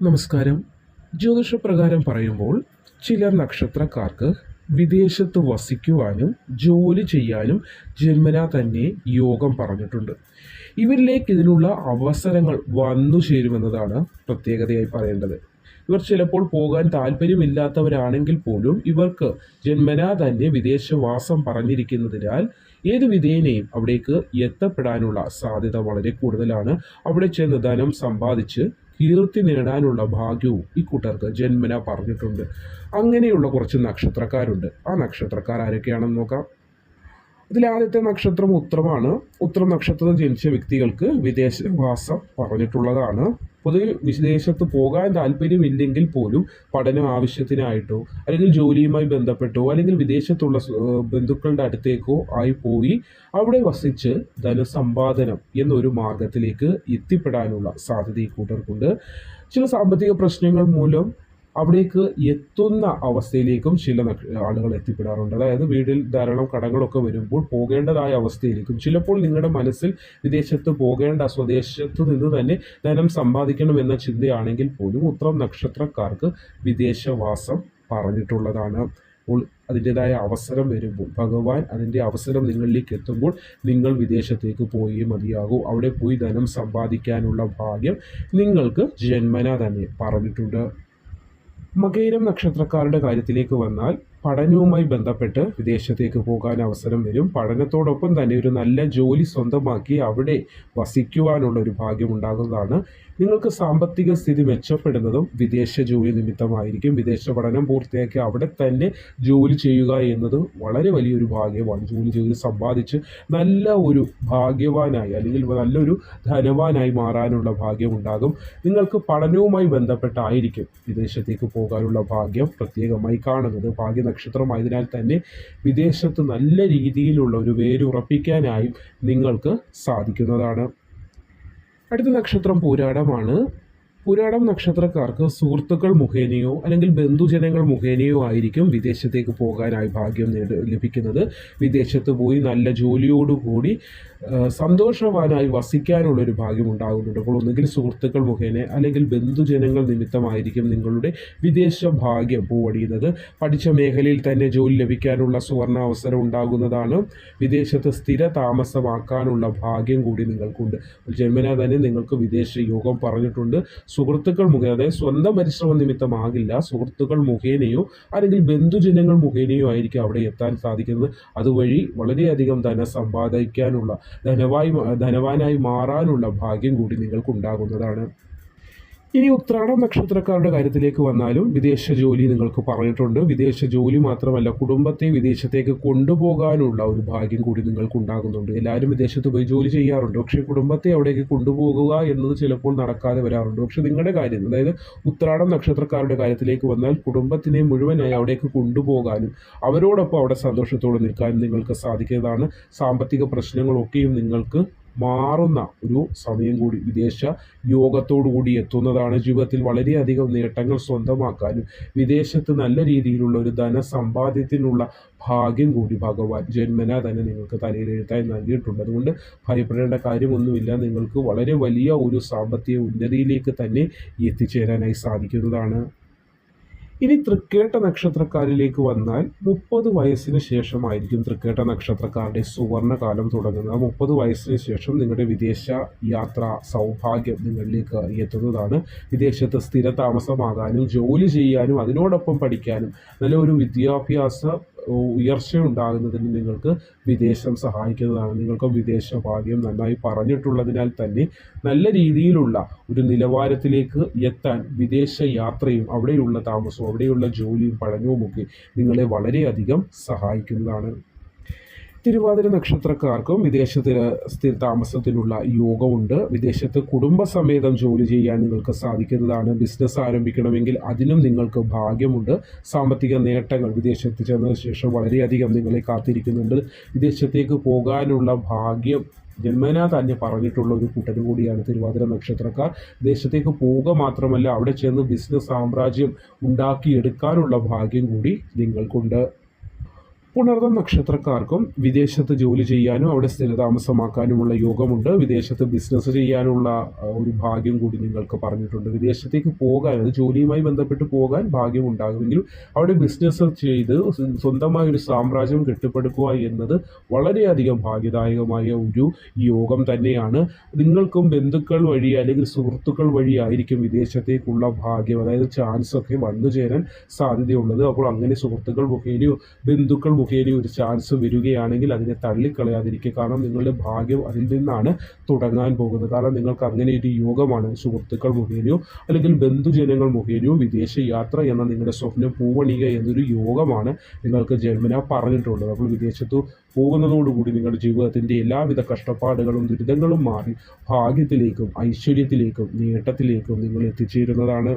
നമസ്കാരം. ജ്യോതിഷപ്രകാരം പറയുമ്പോൾ ചില നക്ഷത്രക്കാർക്ക് വിദേശത്ത് വസിക്കുവാനും ജോലി ചെയ്യാനും ജന്മന തന്നെ യോഗം പറഞ്ഞിട്ടുണ്ട്. ഇവരിലേക്ക് ഇതിനുള്ള അവസരങ്ങൾ വന്നു ചേരുമെന്നതാണ് പ്രത്യേകതയായി പറയേണ്ടത്. ഇവർ ചിലപ്പോൾ പോകാൻ താല്പര്യമില്ലാത്തവരാണെങ്കിൽ പോലും ഇവർക്ക് ജന്മനാ തന്നെ വിദേശവാസം പറഞ്ഞിരിക്കുന്നതിനാൽ ഏത് വിധേനയും അവിടേക്ക് എത്തപ്പെടാനുള്ള സാധ്യത വളരെ കൂടുതലാണ്. അവിടെ ചെന്ന് ധനം സമ്പാദിച്ച് കീർത്തി നേടാനുള്ള ഭാഗ്യവും ഈ കൂട്ടർക്ക് ജന്മന പറഞ്ഞിട്ടുണ്ട്. അങ്ങനെയുള്ള കുറച്ച് നക്ഷത്രക്കാരുണ്ട്. ആ നക്ഷത്രക്കാർ ആരൊക്കെയാണെന്ന് നോക്കാം. ഇതിൽ ആദ്യത്തെ നക്ഷത്രം ഉത്രമാണ്. ഉത്രം നക്ഷത്രത്തിൽ ജനിച്ച വ്യക്തികൾക്ക് വിദേശവാസം പറഞ്ഞിട്ടുള്ളതാണ്. പൊതുവെ വിദേശത്ത് പോകാൻ താല്പര്യമില്ലെങ്കിൽ പോലും പഠനം ആവശ്യത്തിനായിട്ടോ അല്ലെങ്കിൽ ജോലിയുമായി ബന്ധപ്പെട്ടോ അല്ലെങ്കിൽ വിദേശത്തുള്ള ബന്ധുക്കളുടെ അടുത്തേക്കോ ആയി പോയി അവിടെ വസിച്ച് ധനസമ്പാദനം എന്നൊരു മാർഗത്തിലേക്ക് എത്തിപ്പെടാനുള്ള സാധ്യത ഈ കൂട്ടർക്കുണ്ട്. ചില സാമ്പത്തിക പ്രശ്നങ്ങൾ മൂലം അവിടേക്ക് എത്തുന്ന അവസ്ഥയിലേക്കും ചില ആളുകൾ എത്തിപ്പെടാറുണ്ട്. അതായത് വീട്ടിൽ ധാരാളം കടകളൊക്കെ വരുമ്പോൾ പോകേണ്ടതായ അവസ്ഥയിലേക്കും ചിലപ്പോൾ നിങ്ങളുടെ മനസ്സിൽ വിദേശത്ത് പോകേണ്ട സ്വദേശത്ത് നിന്ന് തന്നെ ധനം സമ്പാദിക്കണം എന്ന ചിന്തയാണെങ്കിൽ പോലും ഉത്രം നക്ഷത്രക്കാർക്ക് വിദേശവാസം പറഞ്ഞിട്ടുള്ളതാണ്. അപ്പോൾ അതിന്റെതായ അവസരം വരുമ്പോൾ ഭഗവാൻ അതിന്റെ അവസരം നിങ്ങളിലേക്ക് എത്തുമ്പോൾ നിങ്ങൾ വിദേശത്തേക്ക് പോയി മതിയാകൂ. അവിടെ പോയി ധനം സമ്പാദിക്കാനുള്ള ഭാഗ്യം നിങ്ങൾക്ക് ജന്മന തന്നെ പറഞ്ഞിട്ടുണ്ട്. മകയിരം നക്ഷത്രക്കാരുടെ കാര്യത്തിലേക്ക് വന്നാൽ പഠനവുമായി ബന്ധപ്പെട്ട് വിദേശത്തേക്ക് പോകാൻ അവസരം വരും. പഠനത്തോടൊപ്പം തന്നെ ഒരു നല്ല ജോലി സ്വന്തമാക്കി അവിടെ വസിക്കുവാനുള്ള ഒരു ഭാഗ്യം ഉണ്ടാകുന്നതാണ്. നിങ്ങൾക്ക് സാമ്പത്തിക സ്ഥിതി മെച്ചപ്പെടുന്നതും വിദേശ ജോലി നിമിത്തമായിരിക്കും. വിദേശ പഠനം പൂർത്തിയാക്കി അവിടെ തന്നെ ജോലി ചെയ്യുക എന്നത് വളരെ വലിയൊരു ഭാഗ്യമാണ്. ജോലി ചെയ്ത് സമ്പാദിച്ച് നല്ല ഒരു ഭാഗ്യവാനായി അല്ലെങ്കിൽ നല്ലൊരു ധനവാനായി മാറാനുള്ള ഭാഗ്യം ഉണ്ടാകും. നിങ്ങൾക്ക് പഠനവുമായി ബന്ധപ്പെട്ടായിരിക്കും വിദേശത്തേക്ക് പോകാനുള്ള ഭാഗ്യം പ്രത്യേകമായി കാണുന്നത്. ഭാഗ്യ നക്ഷത്രമായതിനാൽ തന്നെ വിദേശത്ത് നല്ല രീതിയിലുള്ള ഒരു വേരുറപ്പിക്കാനായും നിങ്ങൾക്ക് സാധിക്കുന്നതാണ്. അടുത്ത നക്ഷത്രം പൂരാടമാണ്. പുരാടം നക്ഷത്രക്കാർക്ക് സുഹൃത്തുക്കൾ മുഖേനയോ അല്ലെങ്കിൽ ബന്ധുജനങ്ങൾ മുഖേനയോ ആയിരിക്കും വിദേശത്തേക്ക് പോകാനായി ഭാഗ്യം ലഭിക്കുന്നത്. വിദേശത്ത് പോയി നല്ല ജോലിയോടുകൂടി സന്തോഷവാനായി വസിക്കാനുള്ളൊരു ഭാഗ്യം ഉണ്ടാകുന്നുണ്ട്. അപ്പോൾ ഒന്നുകിൽ സുഹൃത്തുക്കൾ മുഖേന അല്ലെങ്കിൽ ബന്ധുജനങ്ങൾ നിമിത്തമായിരിക്കും നിങ്ങളുടെ വിദേശ ഭാഗ്യം പൂവടിയുന്നത്. പഠിച്ച മേഖലയിൽ തന്നെ ജോലി ലഭിക്കാനുള്ള സുവർണ അവസരം ഉണ്ടാകുന്നതാണ്. വിദേശത്ത് സ്ഥിര താമസമാക്കാനുള്ള ഭാഗ്യം കൂടി നിങ്ങൾക്കുണ്ട്. ജന്മന തന്നെ നിങ്ങൾക്ക് വിദേശ യോഗം പറഞ്ഞിട്ടുണ്ട്. സുഹൃത്തുക്കൾ മുഖേന അതായത് സ്വന്തം പരിശ്രമ നിമിത്തമാകില്ല സുഹൃത്തുക്കൾ മുഖേനയോ അല്ലെങ്കിൽ ബന്ധുജനങ്ങൾ മുഖേനയോ ആയിരിക്കും അവിടെ എത്താൻ സാധിക്കുന്നത്. അതുവഴി വളരെയധികം ധനം സമ്പാദിക്കാനുള്ള ധനവായി ധനവാനായി മാറാനുള്ള ഭാഗ്യം കൂടി നിങ്ങൾക്കുണ്ടാകുന്നതാണ്. ഇനി ഉത്രാടം നക്ഷത്രക്കാരുടെ കാര്യത്തിലേക്ക് വന്നാലും വിദേശ ജോലി നിങ്ങൾക്ക് പറഞ്ഞിട്ടുണ്ട്. വിദേശ ജോലി മാത്രമല്ല കുടുംബത്തെ വിദേശത്തേക്ക് കൊണ്ടുപോകാനുള്ള ഒരു ഭാഗ്യം കൂടി നിങ്ങൾക്ക് ഉണ്ടാകുന്നുണ്ട് എല്ലാവരും വിദേശത്ത് പോയി ജോലി ചെയ്യാറുണ്ട്. പക്ഷേ കുടുംബത്തെ അവിടേക്ക് കൊണ്ടുപോകുക എന്നത് ചിലപ്പോൾ നടക്കാതെ വരാറുണ്ട്. പക്ഷേ നിങ്ങളുടെ കാര്യം അതായത് ഉത്രാടം നക്ഷത്രക്കാരുടെ കാര്യത്തിലേക്ക് വന്നാൽ കുടുംബത്തിനെ മുഴുവനായി അവിടേക്ക് കൊണ്ടുപോകാനും അവരോടൊപ്പം അവിടെ സന്തോഷത്തോടെ നിൽക്കാനും നിങ്ങൾക്ക് സാധിക്കുന്നതാണ്. സാമ്പത്തിക പ്രശ്നങ്ങളൊക്കെയും നിങ്ങൾക്ക് മാറുന്ന ഒരു സമയം കൂടി വിദേശ യോഗത്തോടു കൂടി എത്തുന്നതാണ് ജീവിതത്തിൽ വളരെയധികം നേട്ടങ്ങൾ സ്വന്തമാക്കാനും വിദേശത്ത് നല്ല രീതിയിലുള്ള ഒരു ധനസമ്പാദ്യത്തിനുള്ള ഭാഗ്യം കൂടി ഭഗവാൻ ജന്മന തന്നെ നിങ്ങൾക്ക് തലയിലെഴുത്തായി നൽകിയിട്ടുണ്ട്. അതുകൊണ്ട് ഭയപ്പെടേണ്ട കാര്യമൊന്നുമില്ല. നിങ്ങൾക്ക് വളരെ വലിയ ഒരു സാമ്പത്തിക ഉന്നതിയിലേക്ക് തന്നെ എത്തിച്ചേരാനായി സാധിക്കുന്നതാണ്. ഇനി തൃക്കേട്ട നക്ഷത്രക്കാരിലേക്ക് വന്നാൽ മുപ്പത് വയസ്സിന് ശേഷമായിരിക്കും തൃക്കേട്ട നക്ഷത്രക്കാരുടെ സുവർണകാലം തുടങ്ങുന്നത്. മുപ്പത് വയസ്സിന് ശേഷം നിങ്ങളുടെ വിദേശ യാത്ര സൗഭാഗ്യം നിങ്ങളിലേക്ക് എത്തുന്നതാണ്. വിദേശത്ത് സ്ഥിര താമസമാകാനും ജോലി ചെയ്യാനും അതിനോടൊപ്പം പഠിക്കാനും നല്ല ഒരു വിദ്യാഭ്യാസ ഉയർച്ച ഉണ്ടാകുന്നതിന് നിങ്ങൾക്ക് വിദേശം സഹായിക്കുന്നതാണ്. നിങ്ങൾക്ക് വിദേശ ഭാഗ്യം നന്നായി പറഞ്ഞിട്ടുള്ളതിനാൽ തന്നെ നല്ല രീതിയിലുള്ള ഒരു നിലവാരത്തിലേക്ക് എത്താൻ വിദേശ യാത്രയും അവിടെയുള്ള താമസവും അവിടെയുള്ള ജോലിയും പഠനവുമൊക്കെ നിങ്ങളെ വളരെയധികം സഹായിക്കുന്നതാണ്. തിരുവാതിര നക്ഷത്രക്കാർക്കും വിദേശത്ത് സ്ഥിര താമസത്തിനുള്ള യോഗമുണ്ട് വിദേശത്ത് കുടുംബസമേതം ജോലി ചെയ്യാൻ നിങ്ങൾക്ക് സാധിക്കുന്നതാണ്. ബിസിനസ് ആരംഭിക്കണമെങ്കിൽ അതിനും നിങ്ങൾക്ക് ഭാഗ്യമുണ്ട്. സാമ്പത്തിക നേട്ടങ്ങൾ വിദേശത്ത് ചെന്നതിന് ശേഷം വളരെയധികം നിങ്ങളെ കാത്തിരിക്കുന്നുണ്ട്. വിദേശത്തേക്ക് പോകാനുള്ള ഭാഗ്യം ജന്മനാ തന്നെ പറഞ്ഞിട്ടുള്ള ഒരു കൂട്ടരും കൂടിയാണ് തിരുവാതിര നക്ഷത്രക്കാർ. ദേശത്തേക്ക് പോവുക മാത്രമല്ല അവിടെ ചെന്ന് ബിസിനസ് സാമ്രാജ്യം ഉണ്ടാക്കിയെടുക്കാനുള്ള ഭാഗ്യം കൂടി നിങ്ങൾക്കുണ്ട്. പുണർദം നക്ഷത്രക്കാർക്കും വിദേശത്ത് ജോലി ചെയ്യാനും അവിടെ സ്ഥിരതാമസമാക്കാനുമുള്ള യോഗമുണ്ട്. വിദേശത്ത് ബിസിനസ് ചെയ്യാനുള്ള ഒരു ഭാഗ്യം കൂടി നിങ്ങൾക്ക് പറഞ്ഞിട്ടുണ്ട്. വിദേശത്തേക്ക് പോകാൻ അത് ജോലിയുമായി ബന്ധപ്പെട്ട് പോകാൻ ഭാഗ്യം ഉണ്ടാകുമെങ്കിലും അവിടെ ബിസിനസ് ചെയ്ത് സ്വ- സ്വന്തമായ ഒരു സാമ്രാജ്യം കെട്ടിപ്പടുക്കുക എന്നത് വളരെയധികം ഭാഗ്യദായകമായ ഒരു യോഗം തന്നെയാണ്. നിങ്ങൾക്കും ബന്ധുക്കൾ വഴി അല്ലെങ്കിൽ സുഹൃത്തുക്കൾ വഴിയായിരിക്കും വിദേശത്തേക്കുള്ള ഭാഗ്യം. അതായത് ചാൻസ് ഒക്കെ വന്നു ചേരാൻ സാധ്യതയുള്ളത്. അപ്പോൾ അങ്ങനെ സുഹൃത്തുക്കൾ മുഖേനയോ ബന്ധുക്കൾ മുഖേനയോ ഒരു ചാൻസ് വരികയാണെങ്കിൽ അതിനെ തള്ളിക്കളയാതിരിക്കുക. കാരണം നിങ്ങളുടെ ഭാഗ്യം അതിൽ നിന്നാണ് തുടങ്ങാൻ പോകുന്നത്. കാരണം നിങ്ങൾക്ക് അങ്ങനെ ഒരു യോഗമാണ് സുഹൃത്തുക്കൾ മുഖേനയോ അല്ലെങ്കിൽ ബന്ധുജനങ്ങൾ മുഖേനയോ വിദേശ യാത്ര എന്ന നിങ്ങളുടെ സ്വപ്നം പൂവണിക എന്നൊരു യോഗമാണ് നിങ്ങൾക്ക് ജന്മന പറഞ്ഞിട്ടുള്ളത്. അപ്പോൾ വിദേശത്ത് പോകുന്നതോടുകൂടി നിങ്ങളുടെ ജീവിതത്തിന്റെ എല്ലാവിധ കഷ്ടപ്പാടുകളും ദുരിതങ്ങളും മാറി ഭാഗ്യത്തിലേക്കും ഐശ്വര്യത്തിലേക്കും നേട്ടത്തിലേക്കും നിങ്ങൾ എത്തിച്ചേരുന്നതാണ്.